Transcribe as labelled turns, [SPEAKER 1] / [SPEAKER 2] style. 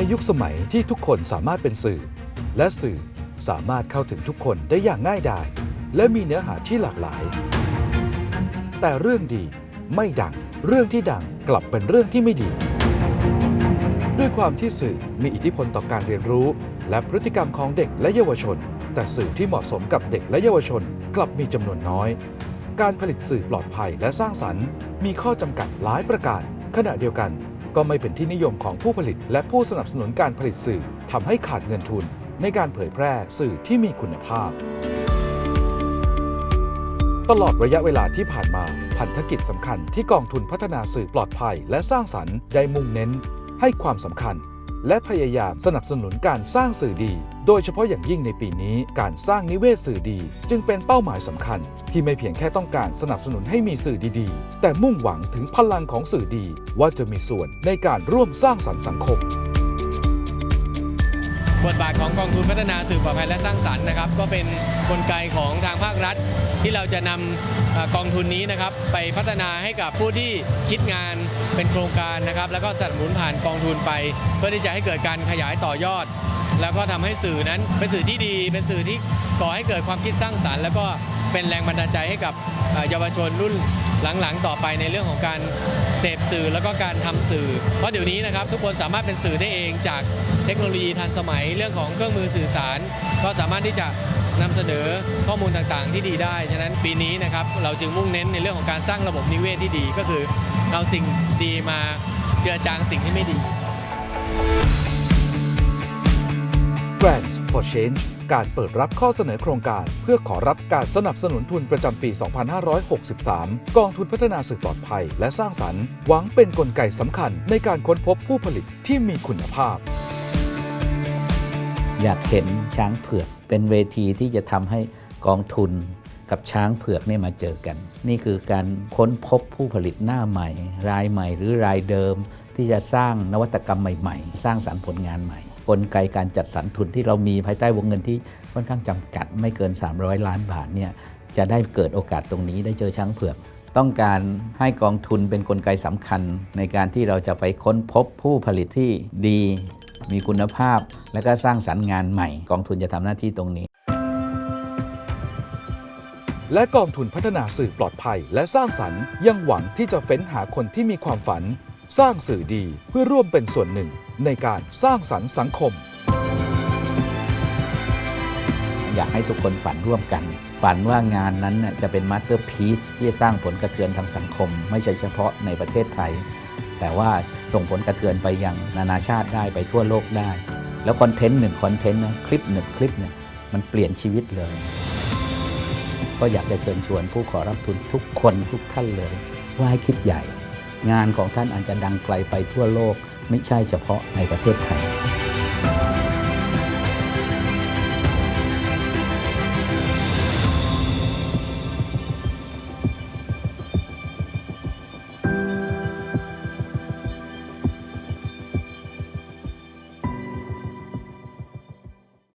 [SPEAKER 1] ในยุคสมัยที่ทุกคนสามารถเป็นสื่อ และสื่อสามารถเข้าถึงทุกคนได้อย่างง่ายดาย และมีเนื้อหาที่หลากหลาย แต่เรื่องดีไม่ดัง เรื่องที่ดังกลับเป็นเรื่องที่ไม่ดี ด้วยความที่สื่อมีอิทธิพลต่อการเรียนรู้ และพฤติกรรมของเด็กและเยาวชน แต่สื่อที่เหมาะสมกับเด็กและเยาวชนกลับมีจำนวนน้อย การผลิตสื่อปลอดภัยและสร้างสรรค์ มีข้อจำกัดหลายประการ ขณะเดียวกัน ก็ไม่เป็นที่นิยมของผู้ผลิต และผู้สนับสนุนการผลิตสื่อทำให้ขาดเงินทุน ในการเผยแพร่สื่อที่มีคุณภาพ ตลอดระยะเวลาที่ผ่านมา พันธกิจสำคัญที่กองทุนพัฒนาสื่อปลอดภัย และสร้างสรรค์ได้มุ่งเน้น ให้ความสำคัญ และพยายามสนับสนุนการสร้างสื่อดี โดยเฉพาะอย่างยิ่งในปีนี้การสร้างนิเวศสื่อดี จึงเป็นเป้าหมายสำคัญ ที่ไม่เพียงแค่ต้องการสนับสนุนให้มีสื่อดีๆ แต่มุ่งหวังถึงพลังของสื่อดี ว่าจะมีส่วนในการร่วมสร้างสรรค์สังคม
[SPEAKER 2] บทบาทของกองทุนพัฒนาสื่อปลอดภัยและสร้างสรรค์นะครับ ก็เป็นกลไกของทางภาครัฐ ที่เราจะนำเอ่อกองทุนนี้นะครับ ไปพัฒนาให้กับผู้ที่คิดงานเป็นโครงการนะครับ แล้วก็สนับสนุนผ่านกองทุนไป เพื่อที่จะให้เกิดการขยายต่อยอด แล้วก็ทำให้สื่อนั้นเป็นสื่อที่ดี เป็นสื่อที่ก่อให้เกิดความคิดสร้างสรรค์ แล้วก็ เป็นแรงบันดาลใจให้กับเอ่อเยาวชนรุ่นหลังๆ ต่อไปในเรื่องของการเสพสื่อแล้วก็การทำสื่อ เพราะเดี๋ยวนี้นะครับทุกคนสามารถเป็นสื่อได้เองจากเทคโนโลยีทันสมัยเรื่องของเครื่องมือสื่อสาร ก็สามารถที่จะนำเสนอข้อมูลต่างๆ ที่ดีได้ ฉะนั้นปีนี้นะครับเราจึงมุ่งเน้นในเรื่องของการสร้างระบบนิเวศที่ดีก็คือเอาสิ่งดีมาเจือจางสิ่งที่ไม่ดี
[SPEAKER 1] for Change การเปิดรับข้อเสนอโครงการ เพื่อขอรับการสนับสนุนทุนประจำปี 2563 กองทุนพัฒนาสื่อปลอดภัยและสร้างสรรค์ หวังเป็นนกลไกสำคัญในการค้นพบผู้ผลิตที่มีคุณภาพ
[SPEAKER 3] อยากเห็นช้างเผือกเป็นเวทีที่จะทำให้กองทุนกับช้างเผือกเนี่ยมาเจอกัน นี่คือการค้นพบผู้ผลิตหน้าใหม่ รายใหม่หรือรายเดิม ที่จะสร้างนวัตกรรมใหม่ ๆ สร้างสรรค์ผลงานใหม่ กลไกการจัดสรรทุนที่เรามีภายใต้วงเงินที่ค่อนข้างจำกัดไม่เกิน 300 ล้านบาทเนี่ยจะได้เกิดโอกาสตรงนี้ได้เจอช้างเผือก ต้องการให้กองทุนเป็นนกลไกสำคัญ ในการที่เราจะไปค้นพบผู้ผลิตที่ดี มีคุณภาพ และก็สร้างสรรค์งานใหม่ กองทุนจะทำหน้าที่ตรงนี้
[SPEAKER 1] และกองทุนพัฒนาสื่อปลอดภัย และสร้างสรรค์ยังหวังที่จะเฟ้นหาคนที่มีความฝัน สร้างสื่อดีเพื่อร่วมเป็นส่วนหนึ่งในการสร้างสรรค์สังคม
[SPEAKER 3] อยากให้ทุกคนฝันร่วมกัน ฝันว่างานนั้นจะเป็นมาสเตอร์พีซที่จะสร้างผลกระเทือนทางสังคม ไม่ใช่เฉพาะในประเทศไทย แต่ว่าส่งผลกระเทือนไปยังนานาชาติได้ไปทั่วโลกได้ แล้วคอนเทนต์หนึ่งคอนเทนต์นะคลิปหนึ่งคลิปเนี่ยมันเปลี่ยนชีวิตเลย ก็อยากจะเชิญชวนผู้ขอรับทุนทุกคนทุกท่านเลย ว่าให้คิดใหญ่ งานของท่านอาจจะดังไกลไปทั่วโลก ไม่ใช่เฉพาะในประเทศไทย